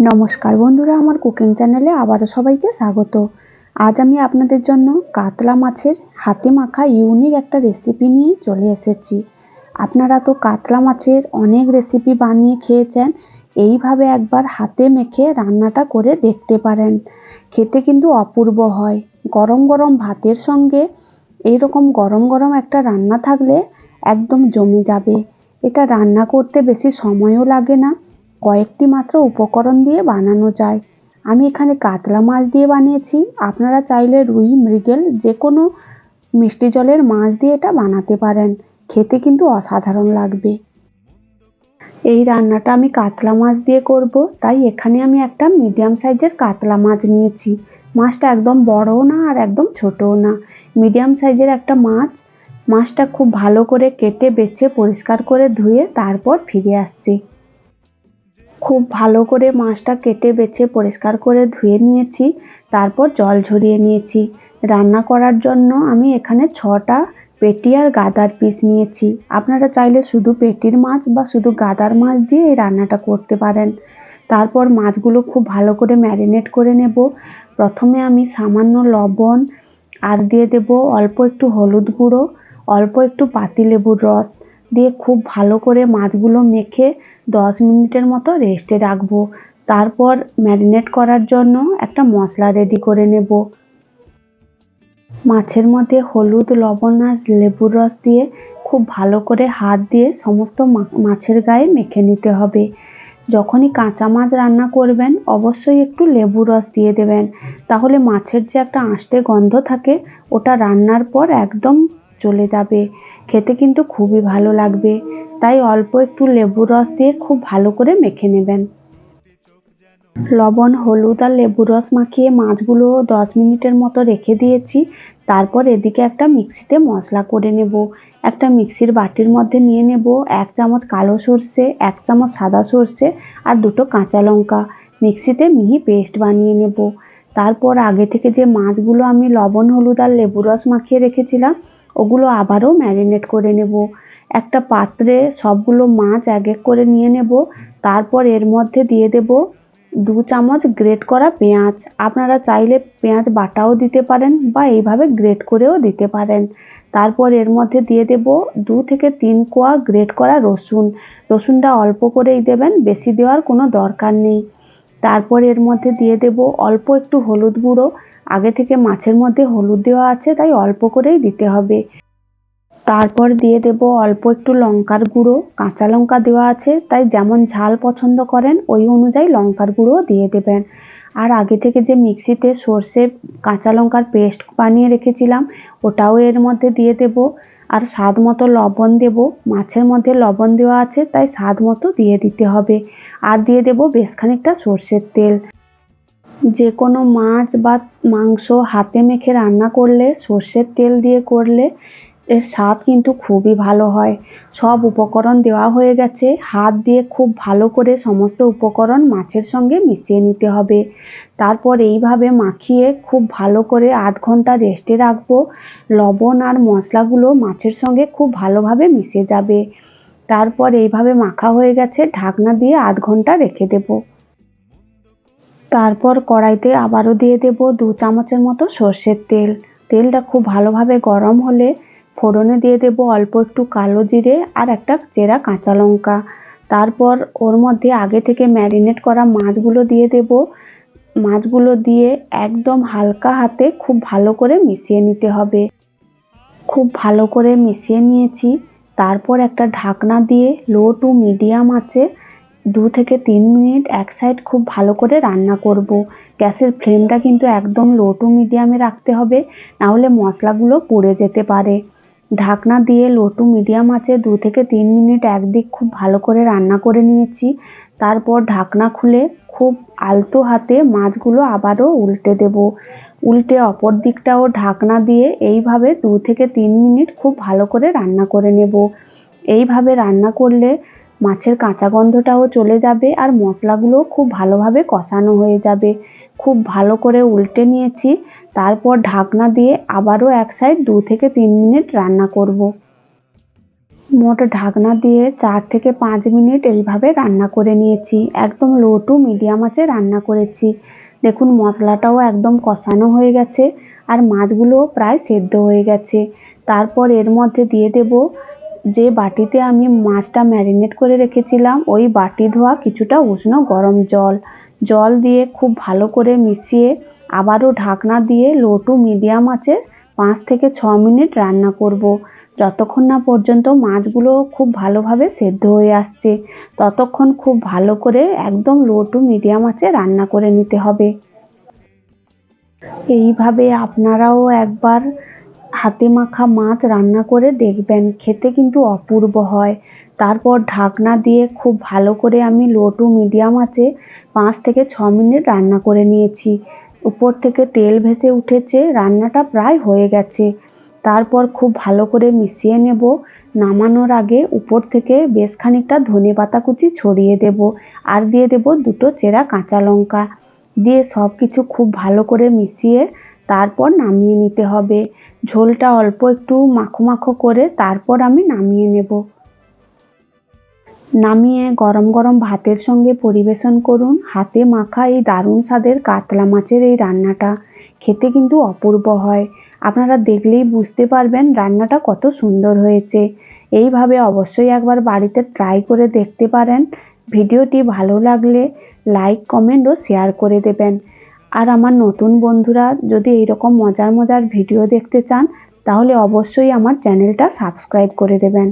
নমস্কার বন্ধুরা, আমার কুকিং চ্যানেলে আবারও সবাইকে স্বাগত। আজ আমি আপনাদের জন্য কাতলা মাছের হাতে মাখা ইউনিক একটা রেসিপি নিয়ে চলে এসেছি। আপনারা তো কাতলা মাছের অনেক রেসিপি বানিয়ে খেয়েছেন, এইভাবে একবার হাতে মেখে রান্নাটা করে দেখতে পারেন। খেতে কিন্তু অপূর্ব হয়। গরম গরম ভাতের সঙ্গে এইরকম গরম গরম একটা রান্না থাকলে একদম জমে যাবে। এটা রান্না করতে বেশি সময়ও লাগে না কয়েকটি মাত্র উপকরণ দিয়ে বানানো যায়। আমি এখানে কাতলা মাছ দিয়ে বানিয়েছি। আপনারা চাইলে রুই, মৃগেল যে কোনো মিষ্টি জলের মাছ দিয়ে এটা বানাতে পারেন। খেতে কিন্তু অসাধারণ লাগবে। এই রান্নাটা আমি কাতলা মাছ দিয়ে করব। তাই এখানে আমি একটা মিডিয়াম সাইজের কাতলা মাছ নিয়েছি। মাছটা একদম বড়ও না আর একদম ছোটও না। মিডিয়াম সাইজের একটা মাছ। মাছটা খুব ভালো করে কেটে, বেছে, পরিষ্কার করে ধুয়ে তারপর ফিরে আসছি। খুব ভালো করে মাছটা কেটে বেছে পরিষ্কার করে ধুয়ে নিয়েছি, তারপর জল ঝরিয়ে নিয়েছি। রান্না করার জন্য আমি এখানে ছটা পেটি আর গাদার পিস নিয়েছি। আপনারা চাইলে শুধু পেটির মাছ বা শুধু গাদার মাছ দিয়ে এই রান্নাটা করতে পারেন। তারপর মাছগুলো খুব ভালো করে ম্যারিনেট করে নেব। প্রথমে আমি সামান্য লবণ আর দিয়ে দেব অল্প একটু হলুদ গুঁড়ো, অল্প একটু পাতিলেবুর রস। দিয়ে খুব ভালো করে মাছগুলো মেখে দশ মিনিটের মতো রেস্টে রাখব। তারপর ম্যারিনেট করার জন্য একটা মশলা রেডি করে নেব। মাছের মধ্যে হলুদ, লবণ আর লেবুর রস দিয়ে খুব ভালো করে হাত দিয়ে সমস্ত মাছের গায়ে মেখে নিতে হবে। যখনই কাঁচা মাছ রান্না করবেন, অবশ্যই একটু লেবু রস দিয়ে দেবেন। তাহলে মাছের যে একটা আঁশটে গন্ধ থাকে, ওটা রান্নার পর একদম চলে যাবে। খেতে কিন্তু খুবই ভালো লাগবে। তাই অল্প একটু লেবু রস দিয়ে খুব ভালো করে মেখে নেবেন। লবণ, হলুদ আর লেবু রস মাখিয়ে মাছগুলো দশ মিনিটের মতো রেখে দিয়েছি। তারপর এদিকে একটা মিক্সিতে মশলা করে নেব। একটা মিক্সির বাটির মধ্যে নিয়ে নেব এক চামচ কালো সর্ষে, এক চামচ সাদা সর্ষে আর দুটো কাঁচা লঙ্কা। মিক্সিতে মিহি পেস্ট বানিয়ে নেব। তারপর আগে থেকে যে মাছগুলো আমি লবণ, হলুদ আর লেবু রস মাখিয়ে রেখেছিলাম ওগুলো আবারও ম্যারিনেট করে নেব। একটা পাত্রে সবগুলো মাছ এক এক করে নিয়ে নেব। তারপর এর মধ্যে দিয়ে দেব দু চামচ গ্রেট করা পেঁয়াজ। আপনারা চাইলে পেঁয়াজ বাটাও দিতে পারেন বা এইভাবে গ্রেট করেও দিতে পারেন। তারপর এর মধ্যে দিয়ে দেব দু থেকে তিন কোয়া গ্রেট করা রসুন। রসুনটা অল্প করেই দেবেন, বেশি দেওয়ার কোনো দরকার নেই। তারপর এর মধ্যে দিয়ে দেব অল্প একটু হলুদ গুঁড়ো। আগে থেকে মাছের মধ্যে হলুদ দেওয়া আছে, তাই অল্প করেই দিতে হবে। তারপর দিয়ে দেব অল্প একটু লঙ্কার গুঁড়ো, কাঁচা লঙ্কা দেওয়া আছে, তাই যেমন ঝাল পছন্দ করেন, ওই অনুযায়ী লঙ্কার গুঁড়ো দিয়ে দেবেন। আর আগে থেকে যে মিক্সিতে সর্ষে কাঁচা লঙ্কার পেস্ট বানিয়ে রেখেছিলাম, ওটাও এর মধ্যে দিয়ে দেব। আর স্বাদ মতো লবণ দেব, মাছের মধ্যে লবণ দেওয়া আছে, তাই স্বাদ মতো দিয়ে দিতে হবে। আর দিয়ে দেব বেশ খানিকটা সর্ষের তেল। যে কোনো মাছ বা মাংস হাতে মেখে রান্না করলে, সর্ষের তেল দিয়ে করলে এর স্বাদ কিন্তু খুবই ভালো হয়। সব উপকরণ দেওয়া হয়ে গেছে। হাত দিয়ে খুব ভালো করে সমস্ত উপকরণ মাছের সঙ্গে মিশিয়ে নিতে হবে। তারপর এইভাবে মাখিয়ে খুব ভালো করে আধ ঘণ্টা রেস্টে রাখব। লবণ আর মশলাগুলো মাছের সঙ্গে খুব ভালোভাবে মিশে যাবে। তারপর এইভাবে মাখা হয়ে গেছে। ঢাকনা দিয়ে আধ ঘণ্টা রেখে দেব। তারপর কড়াইতে আবারও দিয়ে দেব দু চামচের মতো সর্ষের তেল। তেলটা খুব ভালোভাবে গরম হলে ফোড়নে দিয়ে দেব অল্প একটু কালো জিরে আর একটা চেরা কাঁচা লঙ্কা। তারপর ওর মধ্যে আগে থেকে ম্যারিনেট করা মাছগুলো দিয়ে দেব। মাছগুলো দিয়ে একদম হালকা হাতে খুব ভালো করে মিশিয়ে নিতে হবে। খুব ভালো করে মিশিয়ে নিয়েছি। তারপর একটা ঢাকনা দিয়ে লো টু মিডিয়াম আছে দু থেকে তিন মিনিট এক সাইড খুব ভালো করে রান্না করব। গ্যাসের ফ্লেমটা কিন্তু একদম লো টু মিডিয়ামে রাখতে হবে নাহলে মশলাগুলো পড়ে যেতে পারে। ঢাকনা দিয়ে লো টু মিডিয়াম আছে, দু থেকে তিন মিনিট একদিক খুব ভালো করে রান্না করে নিয়েছি। তারপর ঢাকনা খুলে খুব আলতো হাতে মাছগুলো আবারও উল্টে দেব। উল্টে অপর দিকটাও ঢাকনা দিয়ে এইভাবে দু থেকে তিন মিনিট খুব ভালো করে রান্না করে নেব। এইভাবে রান্না করলে মাছের কাঁচা গন্ধটাও চলে যাবে আর মশলাগুলোও খুব ভালোভাবে কষানো হয়ে যাবে। খুব ভালো করে উল্টে নিয়েছি, তারপর ঢাকনা দিয়ে আবারও এক সাইড দু থেকে তিন মিনিট রান্না করব। মোট ঢাকনা দিয়ে চার থেকে পাঁচ মিনিট এইভাবে রান্না করে নিয়েছি। একদম লো টু মিডিয়াম আছে রান্না করেছি। দেখুন, মশলাটাও একদম কষানো হয়ে গেছে আর মাছগুলোও প্রায় সেদ্ধ হয়ে গেছে। তারপর এর মধ্যে দিয়ে দেব যে বাটিতে আমি মাছটা ম্যারিনেট করে রেখেছিলাম, ওই বাটি ধোয়া কিছুটা উষ্ণ গরম জল জল দিয়ে খুব ভালো করে মিশিয়ে আবারও ঢাকনা দিয়ে লো টু মিডিয়াম আঁচে পাঁচ থেকে ছ মিনিট রান্না করব। যতক্ষণ না পর্যন্ত মাছগুলো খুব ভালোভাবে সেদ্ধ হয়ে আসছে, ততক্ষণ খুব ভালো করে একদম লো টু মিডিয়াম আঁচে রান্না করে নিতে হবে এইভাবে আপনারাও একবার হাতে মাখা মাছ রান্না করে দেখবেন, খেতে কিন্তু অপূর্ব হয়। তারপর ঢাকনা দিয়ে খুব ভালো করে আমি লো টু মিডিয়াম আঁচে পাঁচ থেকে ছ মিনিট রান্না করে নিয়েছি। উপর থেকে তেল ভেসে উঠেছে, রান্নাটা প্রায় হয়ে গেছে। তারপর খুব ভালো করে মিশিয়ে নেব। নামানোর আগে উপর থেকে বেশ খানিকটা ধনে পাতা কুচি ছড়িয়ে দেব আর দিয়ে দেব দুটো চেরা কাঁচা লঙ্কা। দিয়ে সব কিছু খুব ভালো করে মিশিয়ে তারপর নামিয়ে নিতে হবে। ঝোলটা অল্প একটু মাখো মাখো করে তারপর আমি নামিয়ে নেব। নামিয়ে গরম গরম ভাতের সঙ্গে পরিবেশন করুন। হাতে মাখা এই দারুণ স্বাদের কাতলা মাছের এই রান্নাটা খেতে কিন্তু অপূর্ব হয়। আপনারা দেখলেই বুঝতে পারবেন রান্নাটা কত সুন্দর হয়েছে। এইভাবে অবশ্যই একবার বাড়িতে ট্রাই করে দেখতে পারেন। ভিডিওটি ভালো লাগলে লাইক, কমেন্ট ও শেয়ার করে দেবেন। আর আমার নতুন বন্ধুরা যদি এইরকম মজার মজার ভিডিও দেখতে চান, তাহলে অবশ্যই আমার চ্যানেলটা সাবস্ক্রাইব করে দেবেন।